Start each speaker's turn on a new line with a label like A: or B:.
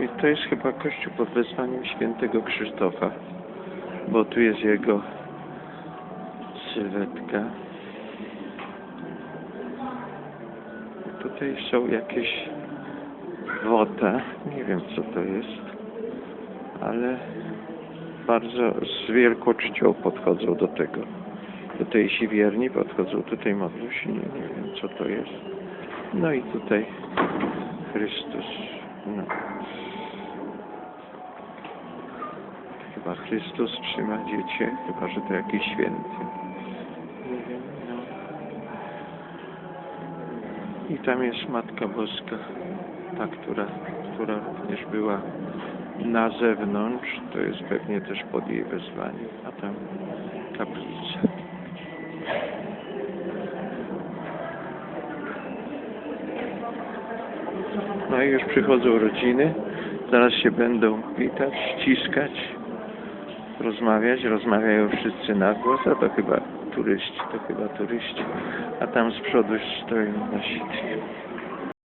A: I to jest chyba kościół pod wezwaniem świętego Krzysztofa, bo tu jest jego sylwetka. Tutaj są jakieś wota, nie wiem co to jest, ale bardzo z wielką czcią podchodzą do tego. Do tej siwierni podchodzą, tutaj modlą się, nie, nie wiem co to jest. No i tutaj Chrystus. No. Chyba Chrystus trzyma dziecię, chyba że to jakiś święty. I tam jest Matka Boska, ta, która, która również była na zewnątrz, to jest pewnie też pod jej wezwaniem, a tam kaplica. No i już przychodzą rodziny, zaraz się będą witać, ściskać, rozmawiać, rozmawiają wszyscy na głos, a to chyba turyści, to chyba turyści, a tam z przodu stoją nasi